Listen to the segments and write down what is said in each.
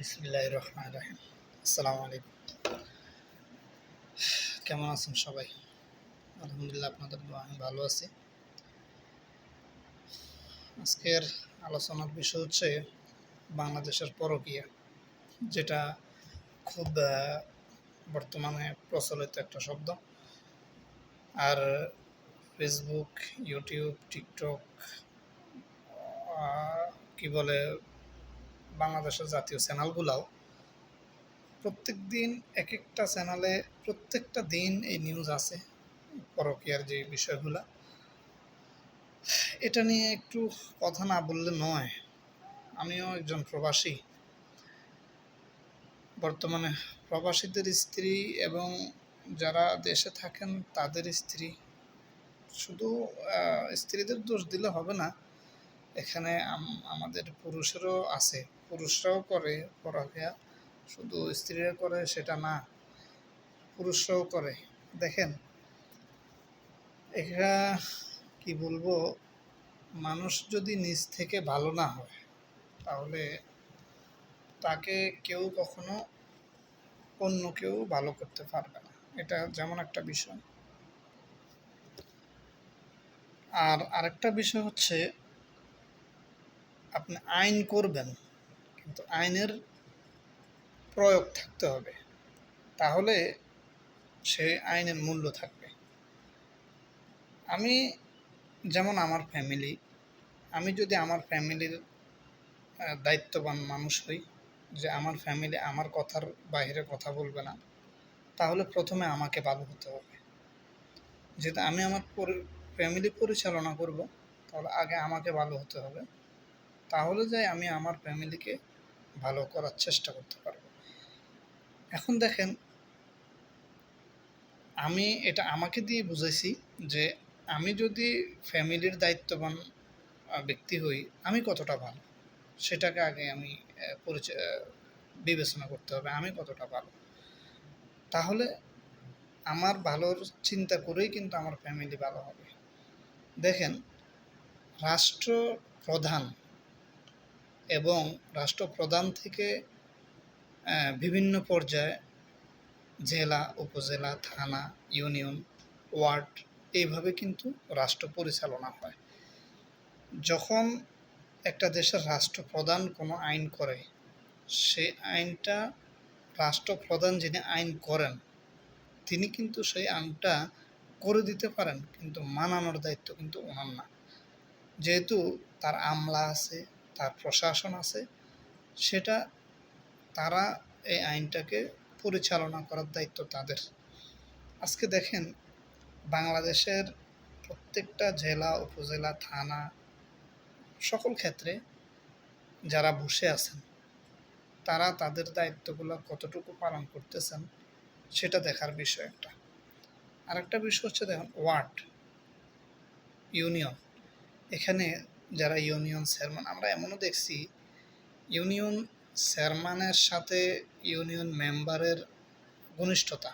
বিসমিল্লাহ রহমান রাহিম। আসসালামু আলাইকুম কেমন আছেন সবাই? আলহামদুলিল্লাহ, আপনাদের আমি ভালো আছি। আজকের আলোচনার বিষয় হচ্ছে বাংলাদেশের পরকীয়া, যেটা খুব বর্তমানে প্রচলিত একটা শব্দ। আর ফেসবুক ইউটিউব টিকটক কি বলে বাংলাদেশের জাতীয় চ্যানেলগুলাও প্রত্যেক দিন এক একটা চ্যানেলে প্রত্যেকটা দিন এই নিউজ আছে, পরকীয়ার যে বিষয়গুলা। এটা নিয়ে একটু কথা না বললে নয়। আমিও একজন প্রবাসী। বর্তমানে প্রবাসীদের স্ত্রী এবং যারা দেশে থাকেন তাদের স্ত্রী। শুধু স্ত্রীদের দোষ দিলে হবে না এখানে আমাদের পুরুষেরও আছে। পুরুষরাও করে পরকীয়া শুধু স্ত্রীরা করে সেটা না, পুরুষরাও করে। দেখেন এটা কি বলব, মানুষ যদি নিজ থেকে ভালো না হয়, তাহলে তাকে কেউ কখনো অন্য কেউ ভালো করতে পারবে না। এটা যেমন একটা বিষয়। আর আরেকটা বিষয় হচ্ছে আপনি আইন করবেন, কিন্তু আইনের প্রয়োগ থাকতে হবে। তাহলে সে আইনের মূল্য থাকবে। আমি যেমন আমার ফ্যামিলি আমি যদি আমার ফ্যামিলির দায়িত্ববান মানুষ হই, যে আমার ফ্যামিলি আমার কথার বাইরে কথা বলবে না, তাহলে প্রথমে আমাকে ভালো হতে হবে। যেহেতু আমি আমার ফ্যামিলি পরিচালনা করব, তাহলে আগে আমাকে ভালো হতে হবে। তাহলে যাই আমি আমার ফ্যামিলিকে ভালো করার চেষ্টা করতে পারব। এখন দেখেন, আমি এটা আমাকে দিয়ে বুঝাইছি যে আমি যদি ফ্যামিলির দায়িত্ববান ব্যক্তি হই, আমি কতটা ভালো? সেটাকে আগে আমি পরিচয় বিবেচনা করতে হবে, আমি কতটা ভালো? তাহলে আমার ভালোর চিন্তা করেই কিন্তু আমার ফ্যামিলি ভালো হবে। দেখেন, রাষ্ট্রপ্রধান এবং রাষ্ট্রপ্রধান থেকে বিভিন্ন পর্যায়ে জেলা, উপজেলা, থানা, ইউনিয়ন, ওয়ার্ড এইভাবে কিন্তু রাষ্ট্র পরিচালনা হয়। যখন একটা দেশের রাষ্ট্রপ্রধান কোনো আইন করে সেই আইনটা রাষ্ট্রপ্রধান যিনি আইন করেন, তিনি কিন্তু সেই আইনটা করে দিতে পারেন, কিন্তু মানানোর দায়িত্ব কিন্তু ওনার না। যেহেতু তার আমলা আছে তার প্রশাসন আছে, সেটা তারা এই আইনটাকে পরিচালনা করার দায়িত্ব তাদের। আজকে দেখেন, বাংলাদেশের প্রত্যেকটা জেলা, উপজেলা, থানা, সকল ক্ষেত্রে যারা বসে আছেন, তারা তাদের দায়িত্বগুলো কতটুকু পালন করতেছেন, সেটা দেখার বিষয় একটা। আরেকটা বিষয় হচ্ছে, দেখুন, ওয়ার্ড, ইউনিয়ন। এখানে যারা ইউনিয়ন চেয়ারম্যান, আমরা এমনও দেখছি ইউনিয়ন চেয়ারম্যানের সাথে ইউনিয়ন মেম্বারের ঘনিষ্ঠতা।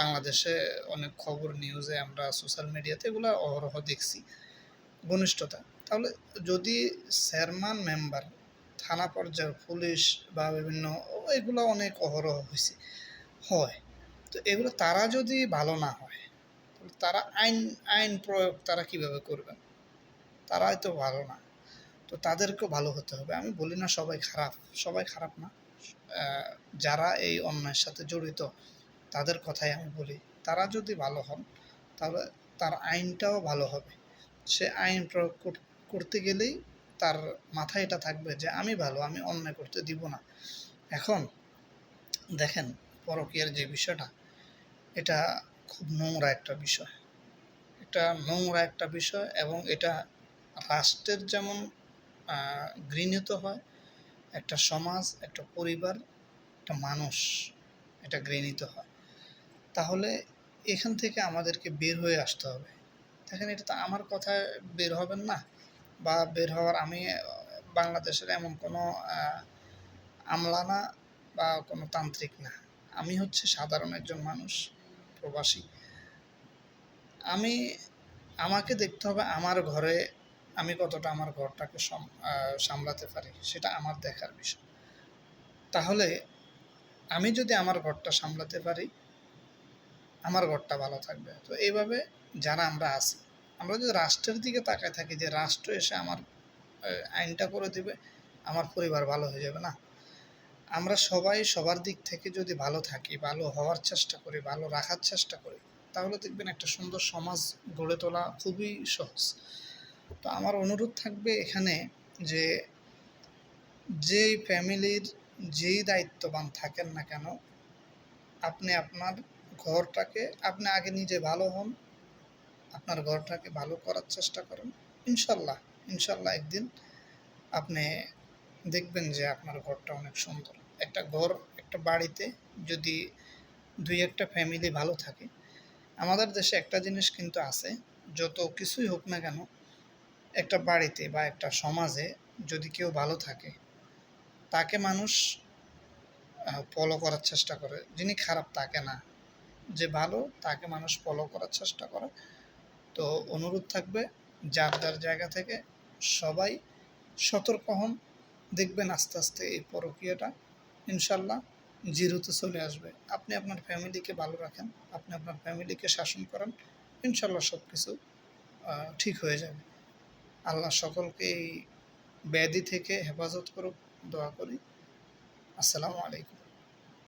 বাংলাদেশে অনেক খবর, নিউজে আমরা সোশ্যাল মিডিয়াতে এগুলো অহরহ দেখছি, ঘনিষ্ঠতা। তাহলে যদি চেয়ারম্যান, মেম্বার, থানা পর্যায়ের পুলিশ বা বিভিন্ন, এগুলো অনেক অহরহ হয়েছে হয়, তো এগুলো তারা যদি ভালো না হয় তারা আইন আইন প্রয়োগ তারা কীভাবে করবেন? তারাই তো ভালো না। তো তাদেরকেও ভালো হতে হবে। আমি বলি না সবাই খারাপ সবাই খারাপ না। যারা এই অন্যায়ের সাথে জড়িত, তাদের কথাই আমি বলি। তারা যদি ভালো হন, তাহলে তার আইনটাও ভালো হবে। সে আইন প্রয়োগ কর- করতে গেলেই তার মাথায় এটা থাকবে যে, আমি ভালো, আমি অন্যায় করতে দিব না। এখন দেখেন পরকীয়ার যে বিষয়টা, এটা খুব নোংরা একটা বিষয়। এটা নোংরা একটা বিষয় এবং এটা রাষ্ট্রের যেমন গৃহীত হয়, একটা সমাজ, একটা পরিবার, একটা মানুষ, এটা গৃহীত হয়। তাহলে এখান থেকে আমাদেরকে বের হয়ে আসতে হবে। দেখেন, এটা তো আমার কথায় বের হবেন না, বা বের হওয়ার আমি বাংলাদেশের এমন কোনো আমলা না বা কোনো তান্ত্রিক না। আমি হচ্ছে সাধারণ একজন মানুষ, প্রবাসী। আমি, আমাকে দেখতে হবে আমার ঘরে আমি কতটা আমার ঘরটাকে সামলাতে পারি, সেটা আমার দেখার বিষয়। তাহলে আমি যদি আমার ঘরটা সামলাতে পারি, আমার ঘরটা ভালো থাকবে। তো এইভাবে যারা আমরা আছি, আমরা যদি রাষ্ট্রের দিকে তাকায় থাকি যে রাষ্ট্র এসে আমার আইনটা করে দিবে, আমার পরিবার ভালো হয়ে যাবে না। আমরা সবাই সবার দিক থেকে যদি ভালো থাকি, ভালো হওয়ার চেষ্টা করি, ভালো রাখার চেষ্টা করি, তাহলে দেখবেন একটা সুন্দর সমাজ গড়ে তোলা খুবই সহজ। তো আমার অনুরোধ থাকবে এখানে যে যেই ফ্যামিলির যেই দায়িত্ববান থাকেন না কেন, আপনি আপনার ঘরটাকে, আপনি আগে নিজে ভালো হন, আপনার ঘরটাকে ভালো করার চেষ্টা করেন। ইনশাল্লাহ ইনশাল্লাহ একদিন আপনি দেখবেন যে আপনার ঘরটা অনেক সুন্দর। একটা ঘর, একটা বাড়িতে যদি দুই একটা ফ্যামিলি ভালো থাকে, আমাদের দেশে একটা জিনিস কিন্তু আছে, যত কিছুই হোক না কেন একটা বাড়িতে বা একটা সমাজে যদি কেউ ভালো থাকে, তাকে মানুষ ফলো করার চেষ্টা করে। যিনি খারাপ তাকে না। যে ভালো, তাকে মানুষ ফলো করার চেষ্টা করে। তো অনুরোধ থাকবে, যার যার জায়গা থেকে সবাই সতর্ক হন। দেখবেন আস্তে আস্তে এই প্রক্রিয়াটা ইনশাল্লাহ জিরোতে চলে আসবে। আপনি আপনার ফ্যামিলিকে ভালো রাখেন, আপনি আপনার ফ্যামিলিকে শাসন করেন, ইনশাল্লাহ সব কিছু ঠিক হয়ে যাবে। আল্লাহ সকলকে এই ব্যাধি থেকে হেফাজত করুক দোয়া করি। আসসালামু আলাইকুম।